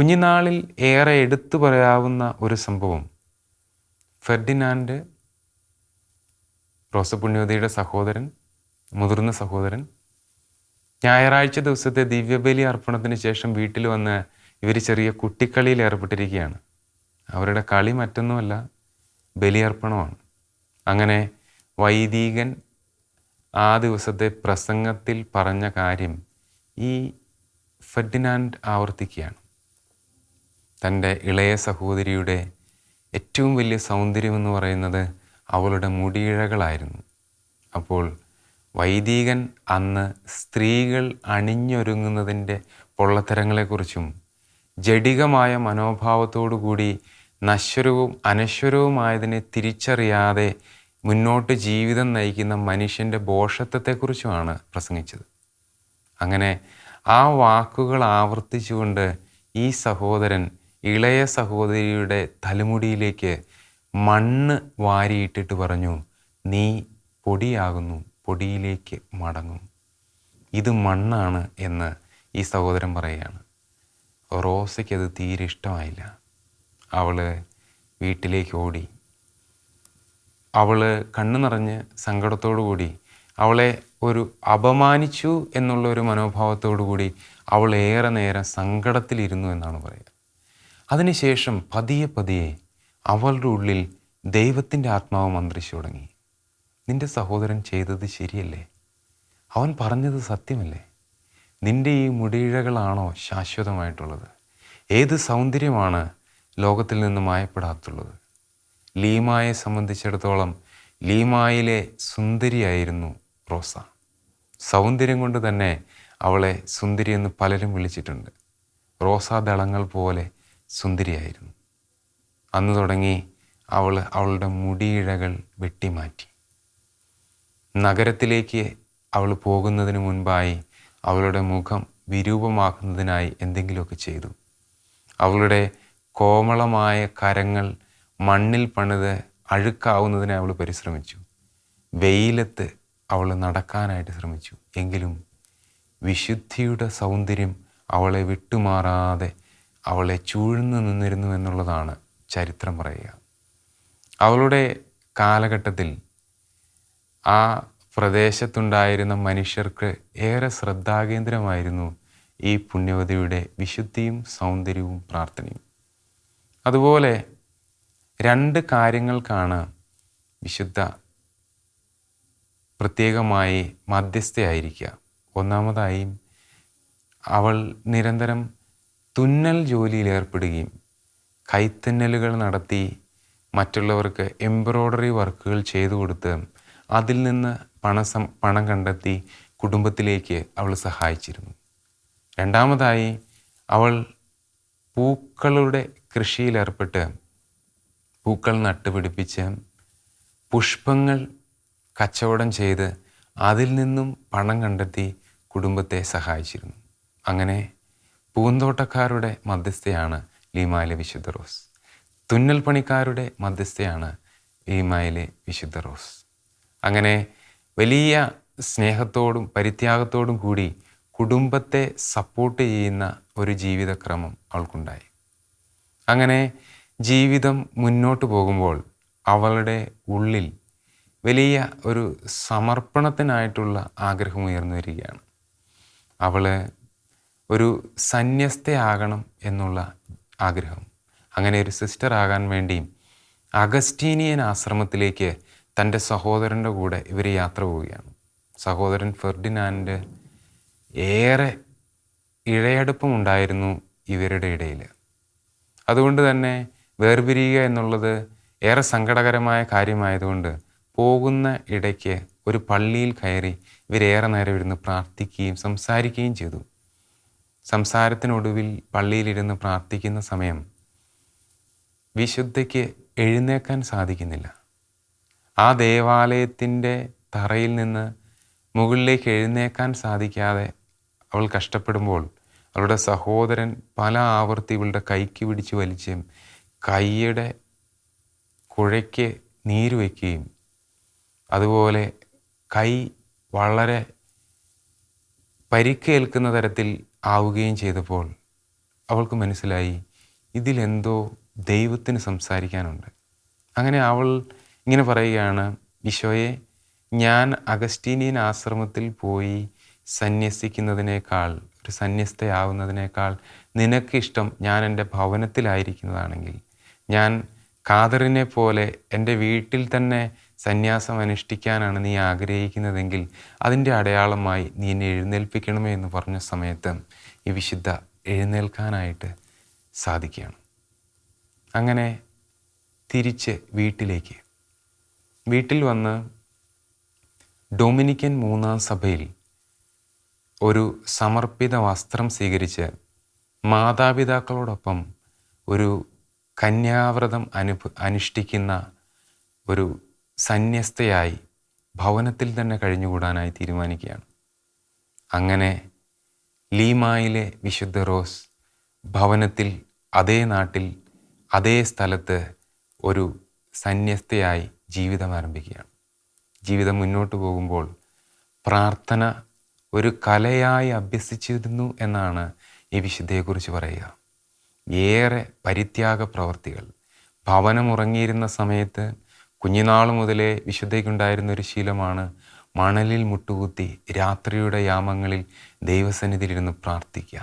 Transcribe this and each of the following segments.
കുഞ്ഞുനാളിൽ ഏറെ എടുത്തു പറയാവുന്ന ഒരു സംഭവം. ഫെർഡിനാൻഡ് റോസപുണ്യവതിയുടെ സഹോദരൻ മുതിർന്ന സഹോദരൻ. ഞായറാഴ്ച ദിവസത്തെ ദിവ്യബലി അർപ്പണത്തിന് ശേഷം വീട്ടിൽ വന്ന് ഇവർ ചെറിയ കുട്ടിക്കളിയിൽ ഏർപ്പെട്ടിരിക്കുകയാണ്. അവരുടെ കളി മറ്റൊന്നുമല്ല ബലിയർപ്പണമാണ് അങ്ങനെ വൈദികൻ ആ ദിവസത്തെ പ്രസംഗത്തിൽ പറഞ്ഞ കാര്യം ഈ ഫെർഡിനാൻഡ് ആവർത്തിക്കുകയാണ്. തന്റെ ഇളയ സഹോദരിയുടെ ഏറ്റവും വലിയ സൗന്ദര്യമെന്ന് പറയുന്നത് അവളുടെ മുടിയിഴകളായിരുന്നു. അപ്പോൾ വൈദികൻ അന്ന് സ്ത്രീകൾ അണിഞ്ഞൊരുങ്ങുന്നതിന്റെ പൊള്ളത്തരങ്ങളെക്കുറിച്ചും ജഡികമായ മനോഭാവത്തോടുകൂടി നശ്വരവും അനശ്വരവുമായതിനെ തിരിച്ചറിയാതെ മുന്നോട്ട് ജീവിതം നയിക്കുന്ന മനുഷ്യന്റെ ബോഷത്വത്തെക്കുറിച്ചുമാണ് പ്രസംഗിച്ചത്. അങ്ങനെ ആ വാക്കുകൾ ആവർത്തിച്ചുകൊണ്ട് ഈ സഹോദരൻ ഇളയ സഹോദരിയുടെ തലമുടിയിലേക്ക് മണ്ണ് വാരിയിട്ടിട്ട് പറഞ്ഞു നീ പൊടിയാകുന്നു പൊടിയിലേക്ക് മടങ്ങും. ഇത് മണ്ണാണ് എന്ന് ഈ സഹോദരൻ പറയുകയാണ്. റോസയ്ക്ക് അത് തീരെ ഇഷ്ടമായില്ല. അവൾ വീട്ടിലേക്ക് ഓടി. അവൾ കണ്ണു നിറഞ്ഞ് സങ്കടത്തോടു കൂടി അവളെ ഒരു അപമാനിച്ചു എന്നുള്ള ഒരു മനോഭാവത്തോടു കൂടി അവൾ ഏറെ നേരം സങ്കടത്തിലിരുന്നു എന്നാണ് പറയുക. അതിനുശേഷം പതിയെ പതിയെ അവളുടെ ഉള്ളിൽ ദൈവത്തിന്റെ ആത്മാവ് മന്ത്രിച്ചു തുടങ്ങി. നിന്റെ സഹോദരൻ ചെയ്തത് ശരിയല്ലേ? അവൻ പറഞ്ഞത് സത്യമല്ലേ? നിന്റെ ഈ മുടിയിഴകളാണോ ശാശ്വതമായിട്ടുള്ളത്? ഏത് സൗന്ദര്യമാണ് ലോകത്തിൽ നിന്ന് മായപ്പെടാത്തുള്ളത്? ലീമായെ സംബന്ധിച്ചിടത്തോളം ലീമായിലെ സുന്ദരിയായിരുന്നു റോസ. സൗന്ദര്യം കൊണ്ട് തന്നെ അവളെ സുന്ദരി എന്ന് പലരും വിളിച്ചിട്ടുണ്ട്. റോസാ ദളങ്ങൾ പോലെ സുന്ദരിയായിരുന്നു. അന്ന് തുടങ്ങി അവൾ അവളുടെ മുടിയിഴകൾ വെട്ടിമാറ്റി. നഗരത്തിലേക്ക് അവൾ പോകുന്നതിന് മുൻപായി അവളുടെ മുഖം വിരൂപമാക്കുന്നതിനായി എന്തെങ്കിലുമൊക്കെ ചെയ്തു. അവളുടെ കോമളമായ കരങ്ങൾ മണ്ണിൽ പണിത് അഴുക്കാവുന്നതിനെ അവൾ പരിശ്രമിച്ചു. വെയിലത്ത് അവൾ നടക്കാനായിട്ട് ശ്രമിച്ചു. എങ്കിലും വിശുദ്ധിയുടെ സൗന്ദര്യം അവളെ വിട്ടുമാറാതെ അവളെ ചൂഴ്ന്നു നിന്നിരുന്നു എന്നുള്ളതാണ് ചരിത്രം പറയുക. അവളുടെ കാലഘട്ടത്തിൽ ആ പ്രദേശത്തുണ്ടായിരുന്ന മനുഷ്യർക്ക് ഏറെ ശ്രദ്ധാകേന്ദ്രമായിരുന്നു ഈ പുണ്യവതിയുടെ വിശുദ്ധിയും സൗന്ദര്യവും പ്രാർത്ഥനയും. അതുപോലെ രണ്ട് കാര്യങ്ങൾക്കാണ് വിശുദ്ധ പ്രത്യേകമായി മധ്യസ്ഥയായിരിക്കുക. ഒന്നാമതായി അവൾ നിരന്തരം തുന്നൽ ജോലിയിൽ ഏർപ്പെടുകയും കൈത്തുന്നലുകൾ നടത്തി മറ്റുള്ളവർക്ക് എംബ്രോയ്ഡറി വർക്കുകൾ ചെയ്തു കൊടുത്ത് അതിൽ നിന്ന് പണസം പണം കണ്ടെത്തി കുടുംബത്തിലേക്ക് അവൾ സഹായിച്ചിരുന്നു. രണ്ടാമതായി അവൾ പൂക്കളുടെ കൃഷിയിലേർപ്പെട്ട് പൂക്കൾ നട്ടുപിടിപ്പിച്ച് പുഷ്പങ്ങൾ കച്ചവടം ചെയ്ത് അതിൽ നിന്നും പണം കണ്ടെത്തി കുടുംബത്തെ സഹായിച്ചിരുന്നു. അങ്ങനെ പൂന്തോട്ടക്കാരുടെ മധ്യസ്ഥയാണ് ലീമായിലെ വിശുദ്ധ റോസ്. തുന്നൽ പണിക്കാരുടെ മധ്യസ്ഥയാണ് ലീമായിലെ വിശുദ്ധ റോസ്. അങ്ങനെ വലിയ സ്നേഹത്തോടും പരിത്യാഗത്തോടും കൂടി കുടുംബത്തെ സപ്പോർട്ട് ചെയ്യുന്ന ഒരു ജീവിതക്രമം അവൾക്കുണ്ടായി. അങ്ങനെ ജീവിതം മുന്നോട്ട് പോകുമ്പോൾ അവളുടെ ഉള്ളിൽ വലിയ ഒരു സമർപ്പണത്തിനായിട്ടുള്ള ആഗ്രഹം ഉയർന്നു വരികയാണ് അവൾ ഒരു സന്യസ്തയാകണം എന്നുള്ള ആഗ്രഹം. അങ്ങനെ ഒരു സിസ്റ്റർ ആകാൻ വേണ്ടിയും അഗസ്റ്റീനിയൻ ആശ്രമത്തിലേക്ക് തന്റെ സഹോദരന്റെ കൂടെ ഇവർ യാത്ര പോവുകയാണ്. സഹോദരൻ ഫെർഡിനാൻഡ് ഏറെ ഇഴയടുപ്പമുണ്ടായിരുന്നു ഇവരുടെ ഇടയിൽ. അതുകൊണ്ട് തന്നെ വേർപിരിയുക എന്നുള്ളത് ഏറെ സങ്കടകരമായ കാര്യമായതുകൊണ്ട് പോകുന്ന ഇടയ്ക്ക് ഒരു പള്ളിയിൽ കയറി ഇവരേറെ നേരം ഇരുന്ന് പ്രാർത്ഥിക്കുകയും സംസാരിക്കുകയും ചെയ്തു. സംസാരത്തിനൊടുവിൽ പള്ളിയിലിരുന്ന് പ്രാർത്ഥിക്കുന്ന സമയം വിശുദ്ധയ്ക്ക് എഴുന്നേക്കാൻ സാധിക്കുന്നില്ല. ആ ദേവാലയത്തിന്റെ തറയിൽ നിന്ന് മുകളിലേക്ക് എഴുന്നേക്കാൻ സാധിക്കാതെ അവൾ കഷ്ടപ്പെടുമ്പോൾ അവളുടെ സഹോദരൻ പല ആവർത്തി ഇവളുടെ കൈക്ക് പിടിച്ച് വലിച്ചും കൈയുടെ കുഴയ്ക്ക് നീര് വയ്ക്കുകയും അതുപോലെ കൈ വളരെ പരിക്കേൽക്കുന്ന തരത്തിൽ ആവുകയും ചെയ്തപ്പോൾ അവൾക്ക് മനസ്സിലായി ഇതിലെന്തോ ദൈവത്തിന് സംസാരിക്കാനുണ്ട്. അങ്ങനെ അവൾ ഇങ്ങനെ പറയുകയാണ് ഈശോയെ ഞാൻ അഗസ്റ്റീനിയൻ ആശ്രമത്തിൽ പോയി സന്യസിക്കുന്നതിനേക്കാൾ ഒരു സന്യസ്തയാവുന്നതിനേക്കാൾ നിനക്കിഷ്ടം ഞാൻ എന്റെ ഭവനത്തിലായിരിക്കുന്നതാണെങ്കിൽ ഞാൻ കാതറിനെ പോലെ എന്റെ വീട്ടിൽ തന്നെ സന്യാസം അനുഷ്ഠിക്കാനാണ് നീ ആഗ്രഹിക്കുന്നതെങ്കിൽ അതിന്റെ അടയാളമായി നീ എന്നെ എഴുന്നേൽപ്പിക്കണമേ എന്ന് പറഞ്ഞ സമയത്ത് ഈ വിശുദ്ധ എഴുന്നേൽക്കാനായിട്ട് സാധിക്കുകയാണ്. അങ്ങനെ തിരിച്ച് വീട്ടിലേക്ക്. വീട്ടിൽ വന്ന് ഡൊമിനിക്കൻ മൂന്നാം സഭയിൽ ഒരു സമർപ്പിത വസ്ത്രം സ്വീകരിച്ച് മാതാപിതാക്കളോടൊപ്പം ഒരു കന്യാവ്രതം അനുഭ അനുഷ്ഠിക്കുന്ന ഒരു സന്യസ്തയായി ഭവനത്തിൽ തന്നെ കഴിഞ്ഞുകൂടാനായി തീരുമാനിക്കുകയാണ്. അങ്ങനെ ലീമായിലെ വിശുദ്ധ റോസ് ഭവനത്തിൽ അതേ നാട്ടിൽ അതേ സ്ഥലത്ത് ഒരു സന്യസ്തയായി ജീവിതം ആരംഭിക്കുകയാണ്. ജീവിതം മുന്നോട്ട് പോകുമ്പോൾ പ്രാർത്ഥന ഒരു കലയായി അഭ്യസിച്ചിരുന്നു എന്നാണ് ഈ വിശുദ്ധയെക്കുറിച്ച് പറയുക. ഏറെ പരിത്യാഗ പ്രവർത്തികൾ ഭവനമുറങ്ങിയിരുന്ന സമയത്ത് കുഞ്ഞുനാൾ മുതലേ വിശുദ്ധയ്ക്കുണ്ടായിരുന്ന ഒരു ശീലമാണ് മണലിൽ മുട്ടുകുത്തി രാത്രിയുടെ യാമങ്ങളിൽ ദൈവസന്നിധിയിലിരുന്ന് പ്രാർത്ഥിക്കുക.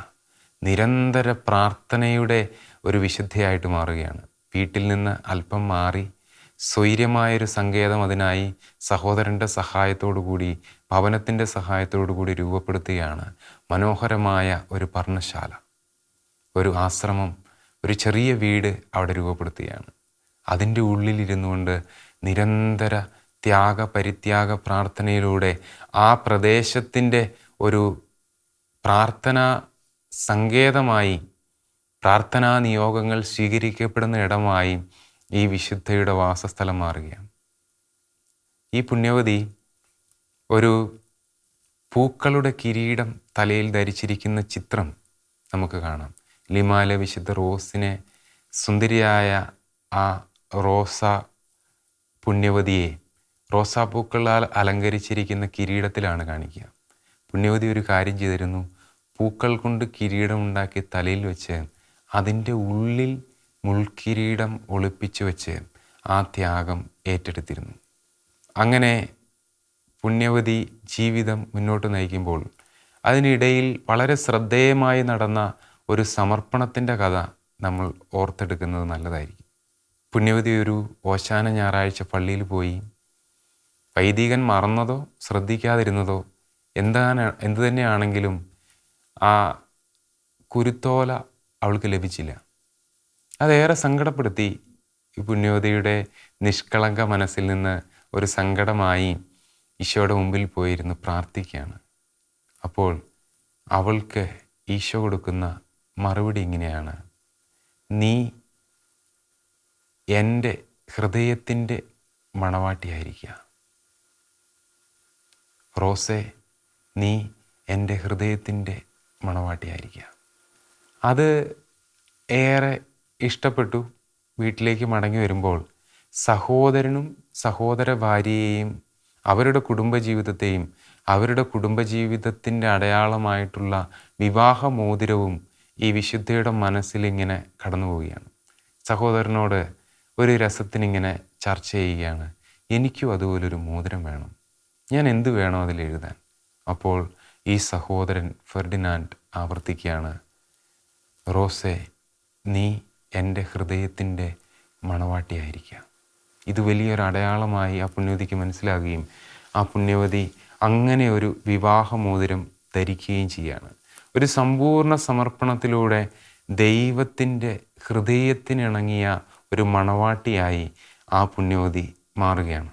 നിരന്തര പ്രാർത്ഥനയുടെ ഒരു വിശുദ്ധയായിട്ട് മാറുകയാണ്. വീട്ടിൽ നിന്ന് അല്പം മാറി സ്വൈര്യമായൊരു സങ്കേതം അതിനായി സഹോദരന്റെ സഹായത്തോടു കൂടി ഭവനത്തിന്റെ സഹായത്തോടു കൂടി രൂപപ്പെടുത്തുകയാണ് മനോഹരമായ ഒരു പർണശാല. ഒരു ആശ്രമം ഒരു ചെറിയ വീട് അവിടെ രൂപപ്പെടുത്തുകയാണ്. അതിന്റെ ഉള്ളിലിരുന്നു കൊണ്ട് നിരന്തര ത്യാഗ പരിത്യാഗ പ്രാർത്ഥനയിലൂടെ ആ പ്രദേശത്തിന്റെ ഒരു പ്രാർത്ഥനാ സങ്കേതമായി പ്രാർത്ഥനാ നിയോഗങ്ങൾ സ്വീകരിക്കപ്പെടുന്ന ഇടമായി ഈ വിശുദ്ധയുടെ വാസസ്ഥലം മാറുകയാണ്. ഈ പുണ്യവതി ഒരു പൂക്കളുടെ കിരീടം തലയിൽ ധരിച്ചിരിക്കുന്ന ചിത്രം നമുക്ക് കാണാം. ലിമാല വിശുദ്ധ റോസിനെ സുന്ദരിയായ ആ റോസ പുണ്യവതിയെ. റോസാപ്പൂക്കളാൽ അലങ്കരിച്ചിരിക്കുന്ന കിരീടത്തിലാണ് കാണിക്കുക. പുണ്യവതി ഒരു കാര്യം ചെയ്തിരുന്നു. പൂക്കൾ കൊണ്ട് കിരീടം ഉണ്ടാക്കി തലയിൽ വെച്ച് അതിന്റെ ഉള്ളിൽ മുൾക്കിരീടം ഒളിപ്പിച്ചു വെച്ച് ആ ത്യാഗം ഏറ്റെടുത്തിരുന്നു. അങ്ങനെ പുണ്യവതി ജീവിതം മുന്നോട്ട് നയിക്കുമ്പോൾ അതിനിടയിൽ വളരെ ശ്രദ്ധേയമായി നടന്ന ഒരു സമർപ്പണത്തിന്റെ കഥ നമ്മൾ ഓർത്തെടുക്കുന്നത് നല്ലതായിരിക്കും. പുണ്യവതി ഒരു ഓശാന ഞായറാഴ്ച പള്ളിയിൽ പോയി. വൈദികൻ മറന്നതോ ശ്രദ്ധിക്കാതിരുന്നതോ എന്താണ് എന്തു തന്നെയാണെങ്കിലും ആ കുരുത്തോല അവൾക്ക് ലഭിച്ചില്ല. അതേറെ സങ്കടപ്പെടുത്തി പുണ്യവതിയുടെ നിഷ്കളങ്ക മനസ്സിൽ നിന്ന് ഒരു സങ്കടമായി ഈശോയുടെ മുമ്പിൽ പോയിരുന്ന് പ്രാർത്ഥിക്കുകയാണ്. അപ്പോൾ അവൾക്ക് ഈശോ കൊടുക്കുന്ന മറുപടി ഇങ്ങനെയാണ്. നീ എന്റെ ഹൃദയത്തിന്റെ മണവാട്ടിയായിരിക്കുക. റോസെ നീ എന്റെ ഹൃദയത്തിന്റെ മണവാട്ടിയായിരിക്കുക. അത് ഏറെ ഇഷ്ടപ്പെട്ടു വീട്ടിലേക്ക് മടങ്ങി വരുമ്പോൾ സഹോദരനും സഹോദര ഭാര്യയെയും അവരുടെ കുടുംബജീവിതത്തെയും അവരുടെ കുടുംബജീവിതത്തിന്റെ അടയാളമായിട്ടുള്ള വിവാഹമോതിരവും ഈ വിശുദ്ധയുടെ മനസ്സിലിങ്ങനെ കടന്നു പോവുകയാണ് സഹോദരനോട് ഒരു രസത്തിനിങ്ങനെ ചർച്ച ചെയ്യുകയാണ്. എനിക്കും അതുപോലൊരു മോതിരം വേണം. ഞാൻ എന്ത് വേണോ അതിൽ എഴുതാൻ. അപ്പോൾ ഈ സഹോദരൻ ഫെർഡിനാൻഡ് ആവർത്തിക്കുകയാണ്. റോസെ നീ എന്റെ ഹൃദയത്തിന്റെ മണവാട്ടിയായിരിക്കുക ഇത് വലിയൊരു അടയാളമായി ആ പുണ്യവതിക്ക് മനസ്സിലാകുകയും ആ പുണ്യവതി അങ്ങനെ ഒരു വിവാഹമോതിരം ധരിക്കുകയും ചെയ്യാണ്. ഒരു സമ്പൂർണ സമർപ്പണത്തിലൂടെ ദൈവത്തിന്റെ ഹൃദയത്തിനിണങ്ങിയ ഒരു മണവാട്ടിയായി ആ പുണ്യവതി മാറുകയാണ്.